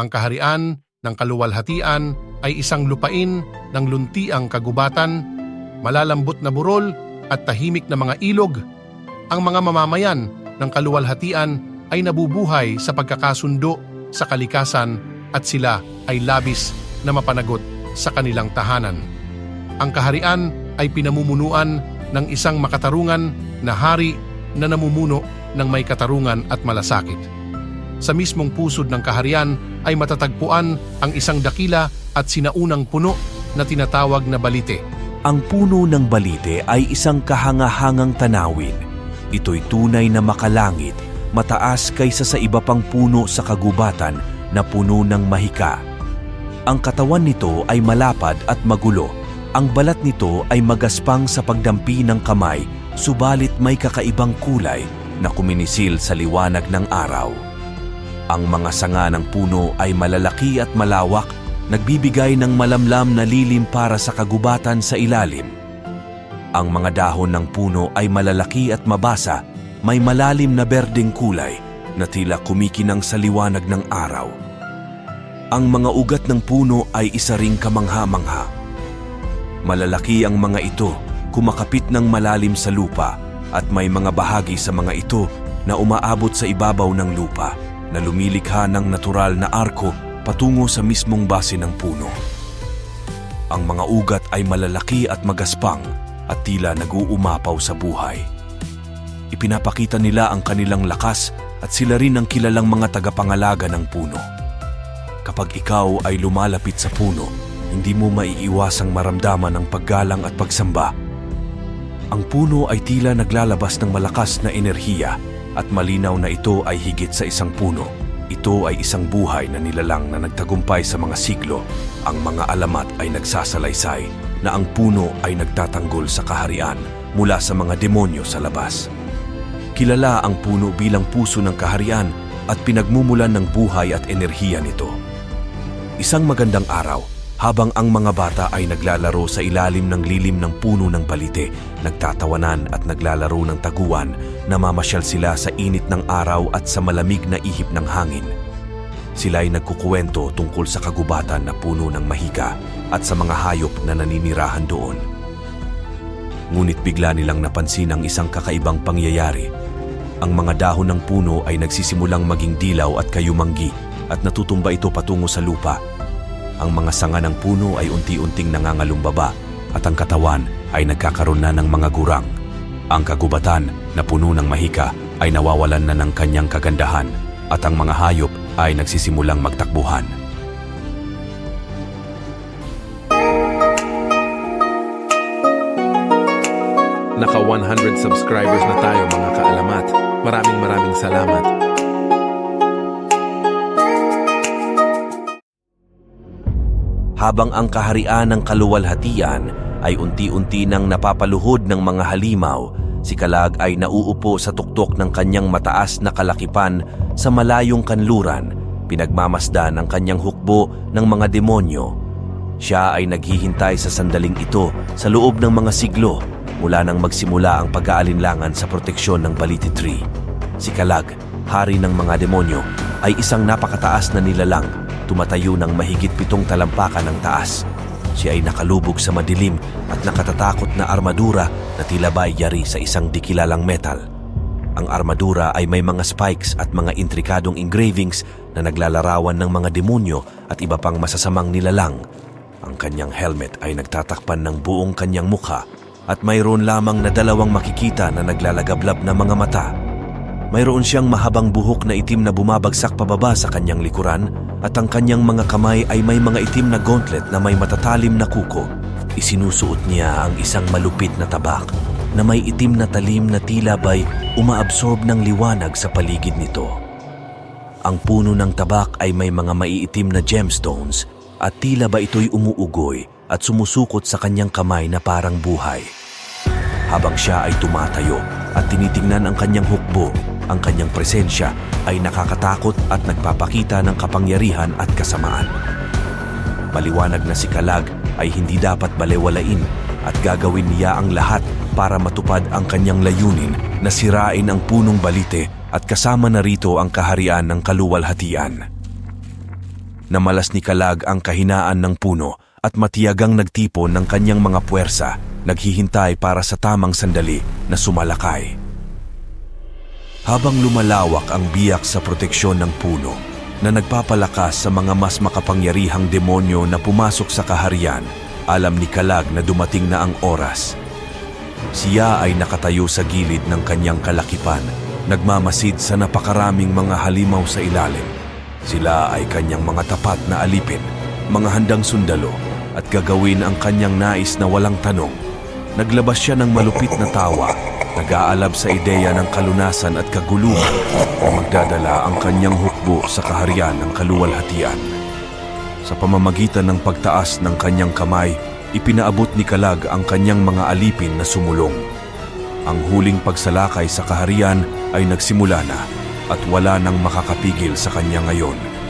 Ang kaharian ng kaluwalhatian ay isang lupain ng luntiang kagubatan, malalambot na burol at tahimik na mga ilog. Ang mga mamamayan ng kaluwalhatian ay nabubuhay sa pagkakasundo sa kalikasan at sila ay labis na mapanagot sa kanilang tahanan. Ang kaharian ay pinamumunuan ng isang makatarungan na hari na namumuno ng may katarungan at malasakit. Sa mismong pusod ng kaharian ay matatagpuan ang isang dakila at sinaunang puno na tinatawag na balite. Ang puno ng balite ay isang kahangahangang tanawin. Ito'y tunay na makalangit, mataas kaysa sa iba pang puno sa kagubatan na puno ng mahika. Ang katawan nito ay malapad at magulo. Ang balat nito ay magaspang sa pagdampi ng kamay, subalit may kakaibang kulay na kuminisil sa liwanag ng araw. Ang mga sanga ng puno ay malalaki at malawak, nagbibigay ng malamlam na lilim para sa kagubatan sa ilalim. Ang mga dahon ng puno ay malalaki at mabasa, may malalim na berdeng kulay na tila kumikinang sa liwanag ng araw. Ang mga ugat ng puno ay isa ring kamangha-mangha. Malalaki ang mga ito, kumakapit ng malalim sa lupa at may mga bahagi sa mga ito na umaabot sa ibabaw ng lupa na lumilikha ng natural na arko patungo sa mismong base ng puno. Ang mga ugat ay malalaki at magaspang at tila nag-uumapaw sa buhay. Ipinapakita nila ang kanilang lakas at sila rin ang kilalang mga tagapangalaga ng puno. Kapag ikaw ay lumalapit sa puno, hindi mo maiiwasang maramdaman ang paggalang at pagsamba. Ang puno ay tila naglalabas ng malakas na enerhiya at malinaw na ito ay higit sa isang puno. Ito ay isang buhay na nilalang na nagtagumpay sa mga siglo. Ang mga alamat ay nagsasalaysay na ang puno ay nagtatanggol sa kaharian mula sa mga demonyo sa labas. Kilala ang puno bilang puso ng kaharian at pinagmumulan ng buhay at enerhiya nito. Isang magandang araw, habang ang mga bata ay naglalaro sa ilalim ng lilim ng puno ng balite, nagtatawanan at naglalaro ng taguan, namamasyal sila sa init ng araw at sa malamig na ihip ng hangin. Sila ay nagkukuwento tungkol sa kagubatan na puno ng mahika at sa mga hayop na naninirahan doon. Ngunit bigla nilang napansin ang isang kakaibang pangyayari. Ang mga dahon ng puno ay nagsisimulang maging dilaw at kayumanggi at natutumba ito patungo sa lupa. Ang mga sanga ng puno ay unti-unting nangangalumbaba at ang katawan ay nagkakaroon na ng mga gurang. Ang kagubatan na puno ng mahika ay nawawalan na ng kanyang kagandahan at ang mga hayop ay nagsisimulang magtakbuhan. Naka 100 subscribers na tayo mga kaalamat. Maraming maraming salamat. Habang ang kaharian ng kaluwalhatian ay unti-unti nang napapaluhod ng mga halimaw, si Kalag ay nauupo sa tuktok ng kanyang mataas na kalakipan sa malayong kanluran, pinagmamasdan ang kanyang hukbo ng mga demonyo. Siya ay naghihintay sa sandaling ito sa loob ng mga siglo mula nang magsimula ang pag-aalinlangan sa proteksyon ng Baliti Tree. Si Kalag, hari ng mga demonyo, ay isang napakataas na nilalang tumatayo ng mahigit pitong talampakan ng taas. Siya ay nakalubog sa madilim at nakatatakot na armadura na tila ba yari sa isang dikilalang metal. Ang armadura ay may mga spikes at mga intrikadong engravings na naglalarawan ng mga demonyo at iba pang masasamang nilalang. Ang kanyang helmet ay nagtatakpan ng buong kanyang mukha at mayroon lamang na dalawang makikita na naglalagablab na mga mata. Mayroon siyang mahabang buhok na itim na bumabagsak pababa sa kanyang likuran at ang kanyang mga kamay ay may mga itim na gauntlet na may matatalim na kuko. Isinusuot niya ang isang malupit na tabak na may itim na talim na tila ba'y umaabsorb ng liwanag sa paligid nito. Ang puno ng tabak ay may mga maiitim na gemstones at tila ba ito'y umuugoy at sumusukot sa kanyang kamay na parang buhay. Habang siya ay tumatayo at tinitingnan ang kanyang hukbo, ang kanyang presensya ay nakakatakot at nagpapakita ng kapangyarihan at kasamaan. Maliwanag na si Kalag ay hindi dapat balewalain at gagawin niya ang lahat para matupad ang kanyang layunin na sirain ang punong balite at kasama na rito ang kaharian ng kaluwalhatian. Namalas ni Kalag ang kahinaan ng puno at matiyagang nagtipon ng kanyang mga puwersa, naghihintay para sa tamang sandali na sumalakay. Habang lumalawak ang biyak sa proteksyon ng puno, na nagpapalakas sa mga mas makapangyarihang demonyo na pumasok sa kaharian, alam ni Kalag na dumating na ang oras. Siya ay nakatayo sa gilid ng kanyang kalakipan, nagmamasid sa napakaraming mga halimaw sa ilalim. Sila ay kanyang mga tapat na alipin, mga handang sundalo, at gagawin ang kanyang nais na walang tanong. Naglabas siya ng malupit na tawa, nag-aalab sa ideya ng kalunasan at kaguluhan na magdadala ang kanyang hukbo sa kaharian ng kaluwalhatian. Sa pamamagitan ng pagtaas ng kanyang kamay, ipinaabot ni Kalag ang kanyang mga alipin na sumulong. Ang huling pagsalakay sa kaharian ay nagsimula na at wala nang makakapigil sa kanya ngayon.